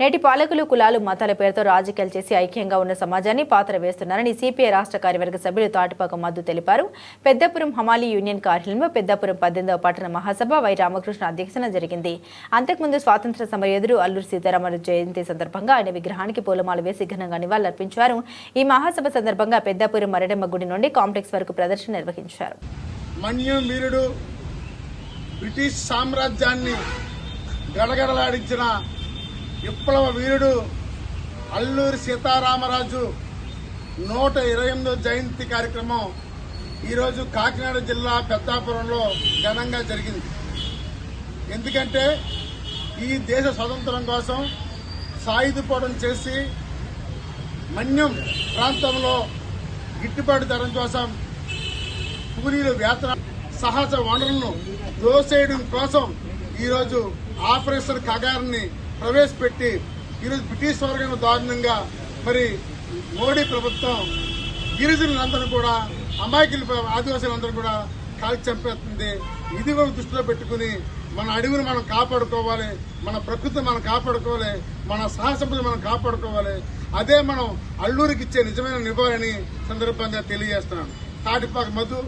నేటి పాలకులు కులాలు మతాల పేరుతో రాజకీయాలు చేసి ఐక్యంగా ఉన్న సమాజాన్ని పాత్ర వేస్తున్నారని సిపిఐ రాష్ట్ర కార్యవర్గ సభ్యులు తాటిపాక మద్దు తెలిపారు. పెద్దపురం హమాలీ యూనియన్ కార్యాలయంలో పెద్దపురం పద్దెనిమిదవ పట్టణ మహాసభ వై రామకృష్ణ అధ్యక్షతన జరిగింది. అంతకుముందు స్వాతంత్ర సమరయోధుడు అల్లూరు సీతారామరాజు జయంతి సందర్భంగా ఆయన విగ్రహానికి పూలమాల వేసి ఘనంగా నివాళులర్పించారు. ఈ మహాసభ సందర్భంగా పెద్దపురం మరడమ్మ గుడి నుండి కాంప్లెక్స్ వరకు ప్రదర్శన నిర్వహించారు. బ్రిటిష్ సామ్రాజ్యాన్ని గడగడలాడించిన విప్లవ వీరుడు అల్లూరి సీతారామరాజు నూట ఇరవై ఎనిమిదో జయంతి కార్యక్రమం ఈరోజు కాకినాడ జిల్లా పెద్దాపురంలో ఘనంగా జరిగింది. ఎందుకంటే ఈ దేశ స్వతంత్రం కోసం సాయుధపోవడం చేసి మన్యం ప్రాంతంలో గిట్టుబాటు ధర కోసం కూలీలు వేతన సహజ వనరులను దోసేయడం కోసం ఈరోజు ఆపరేషన్ కగారిని ప్రవేశపెట్టి ఈరోజు బ్రిటిష్ వర్గం దారుణంగా మరి మోడీ ప్రభుత్వం గిరిజనులందరూ కూడా అమాయకులు ఆదివాసులందరూ కూడా కాల్చి చంపేస్తుంది. ఇది కూడా దృష్టిలో పెట్టుకుని మన అడవిని మనం కాపాడుకోవాలి మన ప్రకృతిని మనం కాపాడుకోవాలి మన సహసంపద మనం కాపాడుకోవాలి. అదే మనం అల్లూరికి ఇచ్చే నిజమైన నివారణని సందర్భంగా తెలియజేస్తున్నాను. తాటిపాక మధు